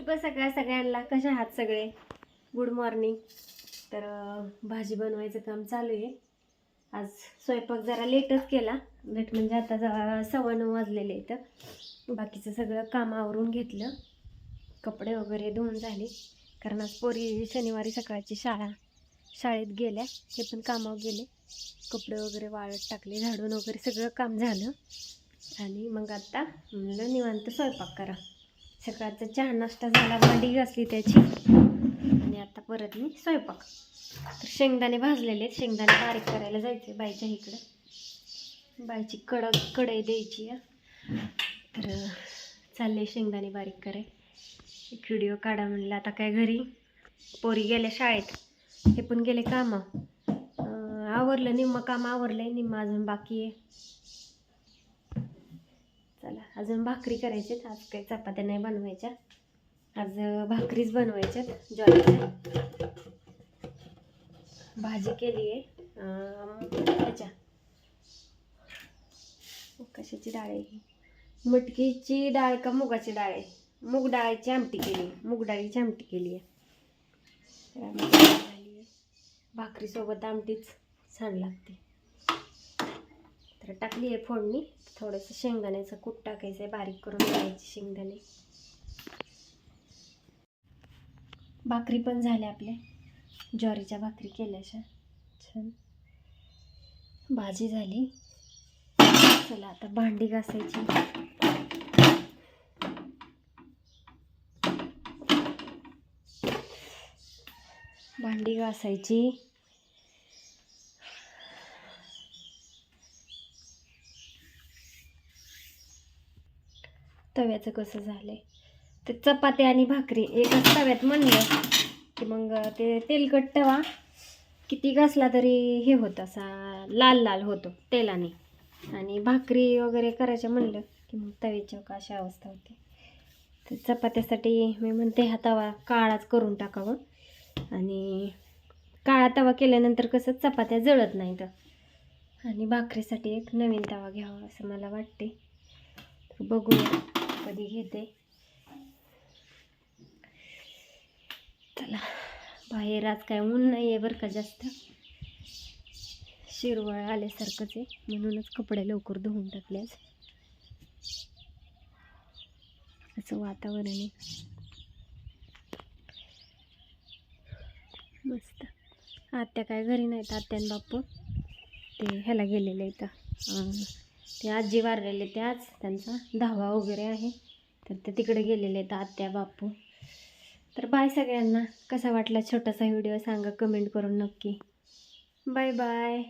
शुभ सकाळ सगळ्यांना कशा आहात सगळे? गुड मॉर्निंग तर भाजी बनवायचं काम चालू आहे. आज स्वयंपाक जरा लेटच केला. लेट म्हणजे आता जरा सव्वा नऊ वाजलेले इथं बाकीचं सगळं काम आवरून घेतलं. कपडे वगैरे धुवून झाले. कारण आज पोरी शनिवारी सकाळची शाळा शाळेत गेल्या. हे पण कामावर गेले. कपडे वगैरे वाळत टाकले झाडून वगैरे सगळं काम झालं. आणि मग आता म्हणलं निवांत स्वयंपाक करा. सकाळचा चहा नाश्ता झाला भांडी घासली त्याची. आणि आता परत मी स्वयंपाक. तर शेंगदाणे भाजलेले आहेत. शेंगदाणे बारीक करायला जायचे बाईच्या इकडं. बाईची कडक कढई द्यायची तर चालले शेंगदाणे बारीक कराय. एक व्हिडिओ काढा म्हणलं आता काय घरी? पोरी गेल्या शाळेत. हे पण गेले कामं. आवरलं निम्म काम आहे निम्म अजून बाकी आहे. चला. अजून भाकरी करायच्यात. आज काही चपात्या नाही बनवायच्या. आज भाकरीच बनवायच्यात. ज्वारीच्या भाजी केली आहे. त्याच्या कशाची डाळ आहे ही. मटकीची डाळ का मुगाची डाळ आहे? मूग डाळीची आमटी केली आहे. मूग डाळीची आमटी केली आहे. आहे भाकरीसोबत आमटीच छान लागते. तर टाकली आहे फोडणी. थोडंसं शेंगदाण्याचं कूट टाकायचं आहे बारीक करून घ्यायचे शेंगदाणे. भाकरी पण झाल्या आपल्या. ज्वारीच्या भाकरी केल्याशा छान. भाजी झाली. चला आता भांडी घासायची. भांडी घासायची. तव्याचं कसं झालंय? ते चपाती आणि भाकरी एकाच तव्यात म्हणलं की मग ते तेलकट तवा किती घासला तरी हे होतं असा लाल लाल होतो तेलाने. आणि भाकरी वगैरे करायच्या म्हणलं की मग तव्याची अशी अवस्था होते. तर चपात्यासाठी मी म्हणते हा तवा काळाच करून टाकावं. आणि काळा तवा केल्यानंतर कसं चपात्या जळत नाहीत. आणि भाकरीसाठी एक नवीन तवा घ्यावा असं मला वाटते. बघूया. कधी घेते. चला बाहेर आज काय ऊन नाही आहे बरं का जास्त. शिरवळ आल्यासारखंच आहे म्हणूनच कपडे लवकर धुवून टाकले आज. असं वातावरण आहे. मस्त. आत्या काय घरी नाहीत आत्यान बापू ते ह्याला गेलेले इथं ते आजी वारलेले ते आज त्यांचा दहावा वगैरे आहे. तर ते तिकडे गेलेले आहेत आत्या बापू तर बाय सगळ्यांना. कसा वाटला छोटासा व्हिडिओ सांगा कमेंट करून नक्की. Bye bye